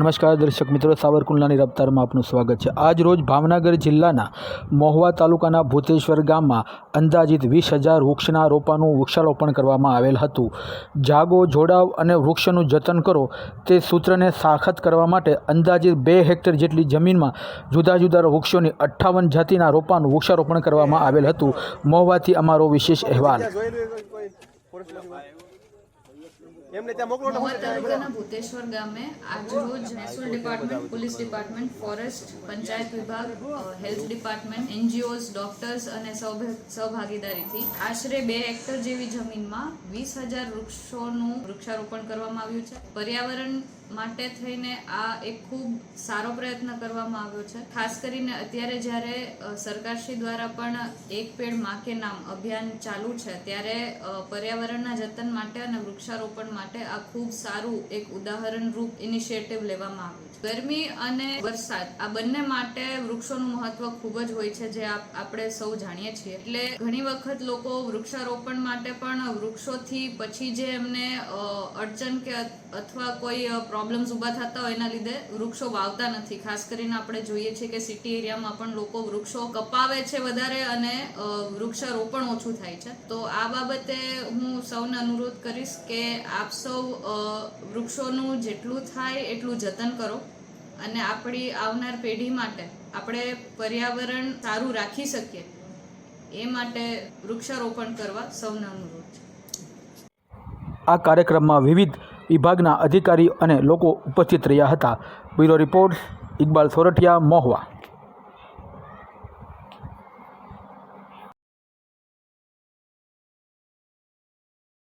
નમસ્કાર દર્શક મિત્રો, સાવરકુંડલાની રફતારમાં આપનું સ્વાગત છે. આજ રોજ ભાવનગર જિલ્લાના મહુવા તાલુકાના ભૂતેશ્વર ગામમાં અંદાજિત વીસ હજાર વૃક્ષના રોપાનું વૃક્ષારોપણ કરવામાં આવેલ હતું. જાગો, જોડાવ અને વૃક્ષનું જતન કરો તે સૂત્રને સાખત કરવા માટે અંદાજિત બે હેક્ટર જેટલી જમીનમાં જુદા જુદા વૃક્ષોની અઠ્ઠાવન જાતિના રોપાનું વૃક્ષારોપણ કરવામાં આવેલ હતું. મહુવાથી અમારો વિશેષ અહેવાલ ત્યાં જોયેલું હોય કોઈ ફોરેસ્ટમાંથી? એમને ત્યાં મોકલો તાલુકાના ભૂતેશ્વર ગામે આજરોજ મહેસૂલ department police department forest panchayat વિભાગ હેલ્થ ડિપાર્ટમેન્ટ એનજીઓઝ ડોક્ટર્સ અને સહભાગીદારીથી આશરે બે હેક્ટર જેવી જમીનમાં વીસ હજાર વૃક્ષોનું વૃક્ષારોપણ કરવામાં આવ્યું છે. પર્યાવરણ માટે થઈને આ એક ખૂબ સારો પ્રયત્ન કરવામાં આવ્યો છે. ખાસ કરીને અત્યારે જ્યારે સરકારશ્રી દ્વારા પણ એક પેડમાં કે નામ અભિયાન ચાલુ છે ત્યારે પર્યાવરણના જતન માટે અને વૃક્ષારોપણ માટે આ ખૂબ સારું એક ઉદાહરણરૂપ ઇનિશિયેટિવ લેવામાં આવ્યું છે. ગરમી અને વરસાદ, આ બંને માટે વૃક્ષોનું મહત્વ ખૂબ જ હોય છે જે આપ- આપણે સૌ જાણીએ છીએ. એટલે ઘણી વખત લોકો વૃક્ષારોપણ માટે પણ વૃક્ષોથી પછી જે એમને અડચણ કે અથવા કોઈ પ્રોબ્લેમ્સ ઊભા થતા હોય એના લીધે વૃક્ષો વાવતા નથી. ખાસ કરીને આપણે જોઈએ છીએ કે સિટી એરિયામાં પણ લોકો વૃક્ષો કપાવે છે વધારે અને વૃક્ષારોપણ ઓછું થાય છે. તો આ બાબતે હું સૌને અનુરોધ કરીશ કે આપ સૌ વૃક્ષોનું જેટલું થાય એટલું જતન કરો અને આપણી આવનાર પેઢી માટે આપણે પર્યાવરણ સારું રાખી શકીએ. એ માટે વૃક્ષારોપણ કરવા સૌને અનુરોધ છે. આ કાર્યક્રમમાં વિવિધ વિભાગના અધિકારી અને લોકો ઉપસ્થિત રહ્યા હતા. Bureau report, Iqbal Sorathiya, Mahuva.